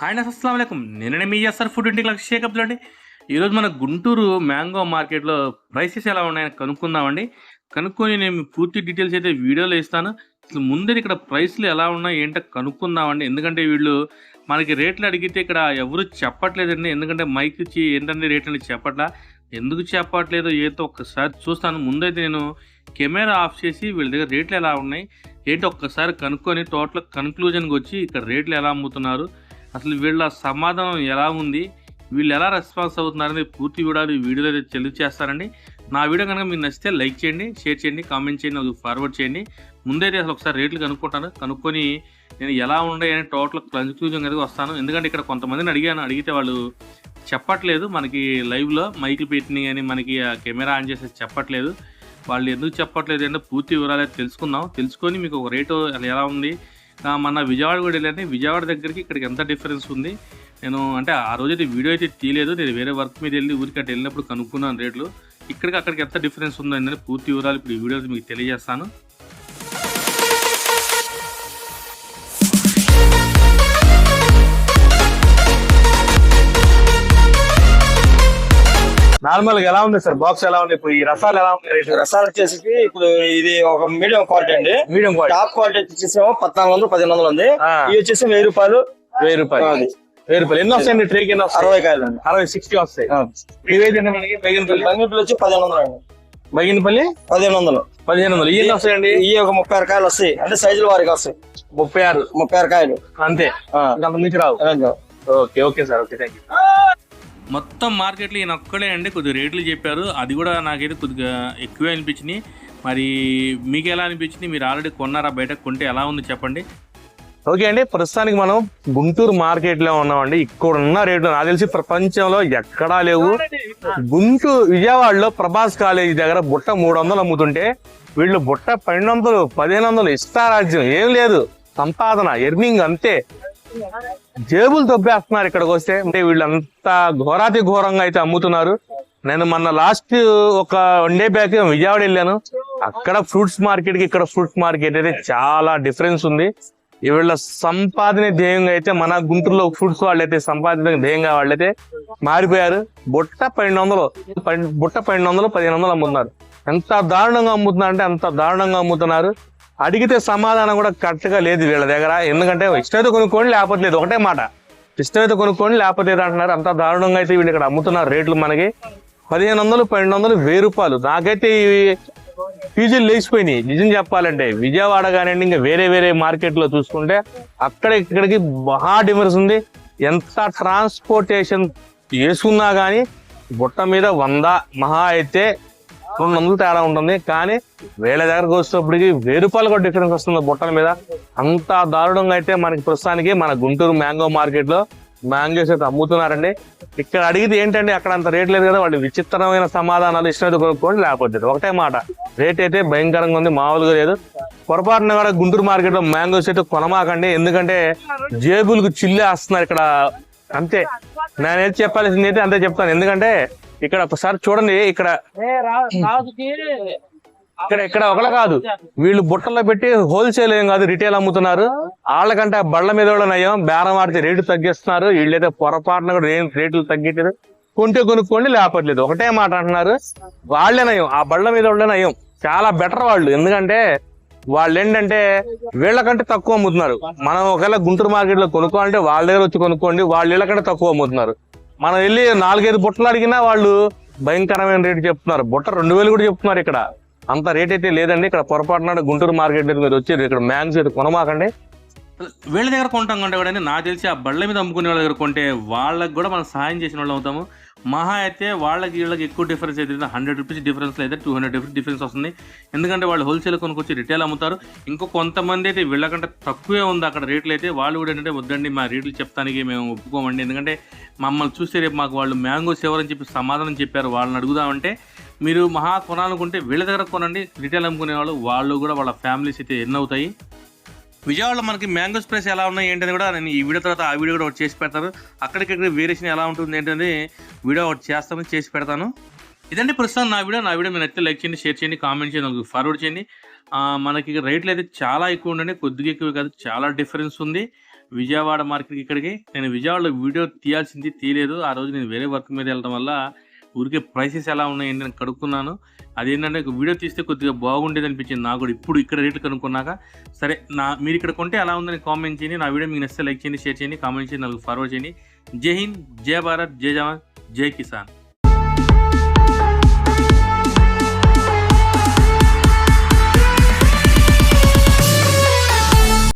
Hi నమస్తే అస్సలం అయికం నేను మీ ఎస్ఆర్ ఫుడ్ ఇంటికి లక్ష షేకప్లో అండి ఈరోజు మన గుంటూరు మ్యాంగో మార్కెట్లో ప్రైసెస్ ఎలా ఉన్నాయని కనుక్కుందామండి. కనుక్కొని నేను పూర్తి డీటెయిల్స్ అయితే వీడియోలో ఇస్తాను. అసలు ముందే ఇక్కడ ప్రైస్లు ఎలా ఉన్నాయి ఏంటో కనుక్కుందామండి. ఎందుకంటే వీళ్ళు మనకి రేట్లు అడిగితే ఇక్కడ ఎవరు చెప్పట్లేదండి. ఎందుకంటే మైక్ ఇచ్చి ఏంటంటే రేట్ అని చెప్పట్లా. ఎందుకు చెప్పట్లేదు? ఏదో ఒక్కసారి చూస్తాను. ముందైతే నేను కెమెరా ఆఫ్ చేసి వీళ్ళ దగ్గర రేట్లు ఎలా ఉన్నాయి ఏంటో ఒక్కసారి కనుక్కొని టోటల్ కన్క్లూజన్కి వచ్చి ఇక్కడ రేట్లు ఎలా అమ్ముతున్నారు. అసలు వీళ్ళ సమాధానం ఎలా ఉంది? వీళ్ళు ఎలా రెస్పాన్స్ అవుతున్నారని పూర్తి వీడియో ఈ వీడియోలో అయితే తెలియజేస్తారండి. నా వీడియో కనుక మీకు నచ్చితే లైక్ చేయండి షేర్ చేయండి కామెంట్ చేయండి అది ఫార్వర్డ్ చేయండి. ముందైతే అసలు ఒకసారి రేట్లు కనుక్కుంటాను. కనుక్కొని నేను ఎలా ఉండే అని టోటల్ కన్క్లూజన్ అనేది వస్తాను. ఎందుకంటే ఇక్కడ కొంతమందిని అడిగాను. అడిగితే వాళ్ళు చెప్పట్లేదు మనకి లైవ్లో మైకులు పెట్టినాయి అని మనకి ఆ కెమెరా ఆన్ చేసేసి చెప్పట్లేదు. వాళ్ళు ఎందుకు చెప్పట్లేదు అంటే పూర్తి వివరాలు తెలుసుకుందాం. తెలుసుకొని మీకు ఒక రేటు ఎలా ఉంది? మన విజయవాడ కూడా వెళ్ళండి విజయవాడ దగ్గరికి ఇక్కడికి ఎంత డిఫరెన్స్ ఉంది? నేను అంటే ఆ రోజు అయితే వీడియో అయితే తీయలేదు. నేను వేరే వర్క్ మీద వెళ్ళి ఊరికి అటు వెళ్ళినప్పుడు కనుక్కున్నాను రేట్లు. ఇక్కడికి అక్కడికి ఎంత డిఫరెన్స్ ఉందో పూర్తి వివరాలు ఇప్పుడు ఈ వీడియో మీకు తెలియజేస్తాను. నార్మల్గా ఎలా ఉంది సార్? బాక్స్ ఎలా ఉంది? ఇప్పుడు ఈ రసాలు ఎలా ఉంది రేటు రసాలు వచ్చేసి ఇప్పుడు ఇది ఒక మీడియం క్వాలిటీ అండి. Medium quality. టాప్ క్వాలిటీ వచ్చేసేమో పద్నాలుగు వందలు పదిహేను వందలు ఉంది. ఇవి వచ్చేసి వెయ్యి రూపాయలు. వెయ్యి రూపాయలు. వెయ్యి రూపాయలు. ఎన్ని వస్తాయండి ట్రేకి? ఎన్ని వస్తాయి? అరవై కాయలు అండి. అరవై సిక్స్టీ వస్తాయి. ఇవైతే మనకి బగినపల్లి. బంగిపల్లి వచ్చి పదిహేను వందలు అండి. బగినపల్లి? పదిహేను వందలు. పదిహేను వందలు. ఇవన్నీ వస్తాయండి? ఇవి ఒక ముప్పై ఆరు కాయలు వస్తాయి. అంటే సైజుల వారికి వస్తాయి. ముప్పై ఆరు. ముప్పై ఆరు కాయలు. అంతే. అంత మించి రావు. Okay okay sir. Okay thank you మొత్తం మార్కెట్లో ఈయన ఒక్కడే అండి. కొద్దిగా రేట్లు చెప్పారు. అది కూడా నాకైతే కొద్దిగా ఎక్కువే అనిపించినాయి. మరి మీకు ఎలా అనిపించింది? మీరు ఆల్రెడీ కొన్నారా? బయట కొంటే ఎలా ఉంది చెప్పండి. ఓకే అండి. ప్రస్తుతానికి మనం గుంటూరు మార్కెట్లో ఉన్నామండి. ఇక్కడ ఉన్న రేట్లు నాకు తెలిసి ప్రపంచంలో ఎక్కడా లేవు. గుంటూరు విజయవాడలో ప్రభాస్ కాలేజీ దగ్గర బుట్ట మూడు వందలు అమ్ముతుంటే వీళ్ళు బుట్ట పన్నెండు వందలు పదిహేను వందలు ఇష్టారాజ్యం ఏం లేదు. సంపాదన ఎర్నింగ్ అంతే. జేబులు దొబ్బేస్తున్నారు ఇక్కడికి వస్తే. అంటే వీళ్ళంతా ఘోరాతి ఘోరంగా అయితే అమ్ముతున్నారు. నేను మొన్న లాస్ట్ ఒక వన్ డే బ్యాక్ విజయవాడ వెళ్ళాను. అక్కడ ఫ్రూట్స్ మార్కెట్కి ఇక్కడ ఫ్రూట్స్ మార్కెట్ అయితే చాలా డిఫరెన్స్ ఉంది. వీళ్ళ సంపాదన ధ్యేయంగా అయితే మన గుంటూరులో ఫ్రూట్స్ వాళ్ళైతే సంపాదన ధ్యేయంగా వాళ్ళైతే మారిపోయారు. బుట్ట పన్నెండు వందలు బుట్ట పన్నెండు వందలు పదిహేను వందలు అమ్ముతున్నారు. ఎంత దారుణంగా అమ్ముతున్నారు అంటే అంత దారుణంగా అమ్ముతున్నారు. అడిగితే సమాధానం కూడా కరెక్ట్గా లేదు వీళ్ళ దగ్గర. ఎందుకంటే ఇష్టమైతే కొనుక్కోండి లేకపోతే లేదు. ఒకటే మాట. ఇష్టమైతే కొనుక్కోండి లేకపోతే లేదు అంటున్నారు. అంత దారుణంగా అయితే వీళ్ళు ఇక్కడ అమ్ముతున్నారు రేట్లు మనకి. పదిహేను వందలు పన్నెండు వందలు వెయ్యి రూపాయలు. నాకైతే ఇవి ఫీజులు లేచిపోయినాయి. నిజం చెప్పాలంటే విజయవాడ కానివ్వండి ఇంకా వేరే వేరే మార్కెట్లో చూసుకుంటే అక్కడ ఇక్కడికి మహా డిఫరెన్స్ ఉంది. ఎంత ట్రాన్స్పోర్టేషన్ వేసుకున్నా కానీ బుట్ట మీద వంద మహా అయితే రెండు వందలు తేడా ఉంటుంది. కానీ వేల దగ్గరకు వచ్చేటప్పటికి వెయ్యి రూపాయలు కూడా డిఫరెన్స్ వస్తుంది బుట్టల మీద. అంత దారుణంగా అయితే మనకి ప్రస్తుతానికి మన గుంటూరు మ్యాంగో మార్కెట్లో మ్యాంగోస్ అయితే అమ్ముతున్నారండి. ఇక్కడ అడిగితే ఏంటంటే అక్కడ అంత రేట్ లేదు కదా వాళ్ళు విచిత్రమైన సమాధానాలు ఇష్టమైతే కొనుక్కోండి లేకపోతే ఒకటే మాట. రేట్ అయితే భయంకరంగా ఉంది మామూలుగా లేదు. పొరపాటున కూడా గుంటూరు మార్కెట్లో మ్యాంగోస్ అయితే కొనమాకండి. ఎందుకంటే జేబులకు చిల్లేస్తున్నారు ఇక్కడ. అంతే. నేనేది చెప్పాల్సింది అయితే అంతే చెప్తాను. ఎందుకంటే ఇక్కడ ఒకసారి చూడండి ఇక్కడ ఇక్కడ ఇక్కడ ఒకళ్ళ కాదు. వీళ్ళు బుట్టలో పెట్టి హోల్సేల్ ఏం కాదు రిటైల్ అమ్ముతున్నారు. వాళ్ళకంటే ఆ బళ్ళ మీద కూడా నయం బేరం ఆడితే రేటు తగ్గిస్తున్నారు. వీళ్ళైతే పొరపాటున కూడా ఏం రేట్లు తగ్గించలేదు. కొంటే కొనుక్కోండి లేపట్లేదు ఒకటే మాట అంటున్నారు. వాళ్ళే నయం ఆ బళ్ళ మీద వాళ్ళే నయం. చాలా బెటర్ వాళ్ళు. ఎందుకంటే వాళ్ళు ఏంటంటే వీళ్ళకంటే తక్కువ అమ్ముతున్నారు. మనం ఒకవేళ గుంటూరు మార్కెట్లో కొనుక్కోవాలంటే వాళ్ళ దగ్గర వచ్చి కొనుక్కోండి వాళ్ళు వీళ్ళకంటే తక్కువ అమ్ముతున్నారు. మనం వెళ్ళి నాలుగైదు బుట్టలు అడిగినా వాళ్ళు భయంకరమైన రేటు చెప్తున్నారు. బుట్ట రెండు వేలు కూడా చెప్తున్నారు ఇక్కడ. అంత రేట్ అయితే లేదండి. ఇక్కడ పొరపాటున గుంటూరు మార్కెట్ దగ్గర మీరు వచ్చారు ఇక్కడ మ్యాంగ్స్ అయితే కొనమాకండి. వీళ్ళ దగ్గర కొంటాం కంటే కూడా నాకు తెలిసి ఆ బళ్ళ మీద అమ్ముకునే వాళ్ళ దగ్గర కొంటే వాళ్ళకి కూడా మనం సహాయం చేసిన వాళ్ళు అవుతాము. మహా అయితే వాళ్ళకి వీళ్ళకి ఎక్కువ డిఫరెన్స్ అయితే హండ్రెడ్ రూపీస్ డిఫరెన్స్ అయితే టూ హండ్రెడ్ రూపీస్ డిఫరెన్స్ వస్తుంది. ఎందుకంటే వాళ్ళు హోల్సేల్ కొనుక్కొచ్చి రిటైల్ అమ్ముతారు. ఇంకో కొంతమంది అయితే వీళ్ళకంటే తక్కువే ఉంది అక్కడ రేట్లు అయితే. వాళ్ళు కూడా ఏంటంటే వద్దండి మా రేట్లు చెప్తానికి మేము ఒప్పుకోమండి. ఎందుకంటే మమ్మల్ని చూస్తే రేపు మాకు వాళ్ళు మ్యాంగోస్ ఎవరని చెప్పి సమాధానం చెప్పారు. వాళ్ళని అడుగుదామంటే మీరు మహా కొనాలనుకుంటే వీళ్ళ దగ్గర కొనండి. రిటైల్ అమ్ముకునే వాళ్ళు వాళ్ళు కూడా వాళ్ళ ఫ్యామిలీస్ అయితే ఎన్ని అవుతాయి. విజయవాడలో మనకి మ్యాంగోస్ ప్రైస్ ఎలా ఉన్నాయి ఏంటని కూడా నేను ఈ వీడియో తర్వాత ఆ వీడియో కూడా ఒకటి చేసి పెడతాను. అక్కడికక్కడ వేరియేషన్ ఎలా ఉంటుంది ఏంటని వీడియో ఒకటి చేస్తాను చేసి పెడతాను. ఇదండి ప్రస్తుతం నా వీడియో. నా వీడియో మీరు అయితే లైక్ చేయండి షేర్ చేయండి కామెంట్ చేయండి నాకు ఫార్వర్డ్ చేయండి. మనకి రేట్లు అయితే చాలా ఎక్కువ ఉండండి కొద్దిగా ఎక్కువ కాదు చాలా డిఫరెన్స్ ఉంది. విజయవాడ మార్కెట్కి ఇక్కడికి. నేను విజయవాడలో వీడియో తీయాల్సింది తీయలేదు. ఆ రోజు నేను వేరే వర్క్ మీద వెళ్ళడం వల్ల ఊరికే ప్రైసెస్ ఎలా ఉన్నాయండి నేను కనుక్కున్నాను. అదేంటంటే వీడియో తీస్తే కొద్దిగా బాగుండేది అనిపించింది నాకు కూడా. ఇప్పుడు ఇక్కడ రేట్లు కనుక్కున్నాక సరే నా మీరు ఇక్కడ కొంటే ఎలా ఉందని కామెంట్ చేయండి. నా వీడియో మీకు నచ్చితే లైక్ చేయండి షేర్ చేయండి కామెంట్ చేయండి నాకు ఫార్వర్డ్ చేయండి. జై హింద్ జై భారత్ జై జవాన్ జై కిసాన్.